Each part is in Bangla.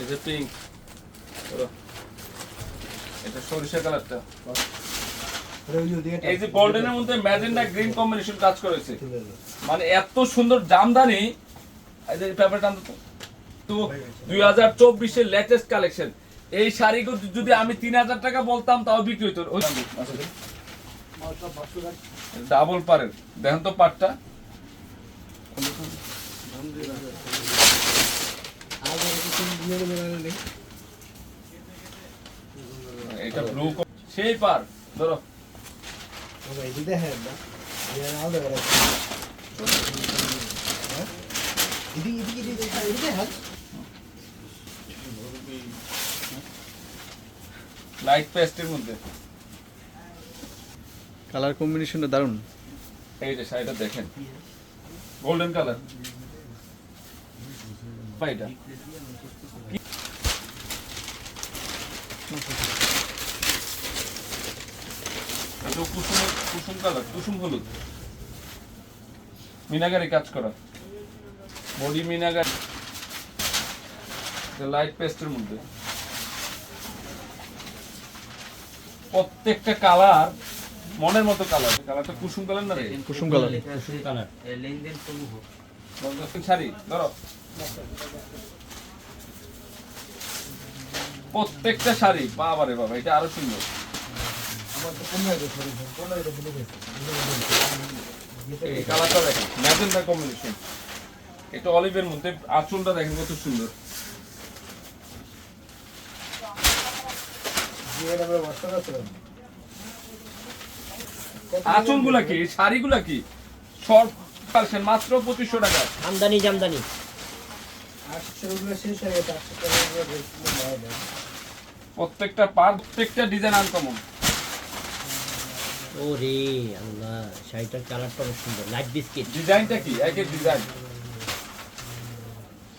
এই পিঙ্ক এটা সরিষা কালারটা। এই যে গোল্ডেনের মধ্যে ম্যাজেন্ডা গ্রিন কম্বিনেশন কাজ করেছে। মানে এত সুন্দর জামদানি। এই যে পেপারটা। তো। দুই হাজার চব্বিশের লেটেস্ট কালেকশন এই শাড়িগুলো যদি আমি তিন হাজার টাকা বলতাম তাও বিক্রি হতো ডাবল পারের দেখেন তো পাটটা এটা ব্লু সেই পার ধরো। লাইট পেস্টের মধ্যে। কালার কম্বিনেশনটা দারুণ। এই যে শাড়িটা দেখেন। গোল্ডেন কালার এটা। কুসুম কুসুম কালার কুসুম হলুদ। মিনাগারি কাজ করা। বডি মিনাগারি। লাইট পেস্টের মধ্যে। প্রত্যেকটা কালার মনের মতো কালার। কালারটা কুসুম কালার না রে? কুসুম কালার। লেনদেন সমূহ দশদিন শাড়ি ধরো। প্রত্যেকটা শাড়ি বাবা রে বাবা, এটা আরও সুন্দর। এই কালারটা দেখেন ম্যাজেন্ডা কম্বিনেশন কত সুন্দর। আঁচলগুলা কি? শাড়িগুলা কি? শর্ট কালেকশন মাত্র পঁচিশশো টাকা। আমদানি জামদানি। প্রত্যেকটা পার প্রত্যেকটা ডিজাইন আনকমন ওরে আল্লাহ শাড়িটার কালারটা অনেক সুন্দর লাইট বিস্কিট ডিজাইনটা কি? একের ডিজাইন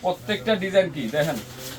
প্রত্যেকটা ডিজাইন কি? দেখেন।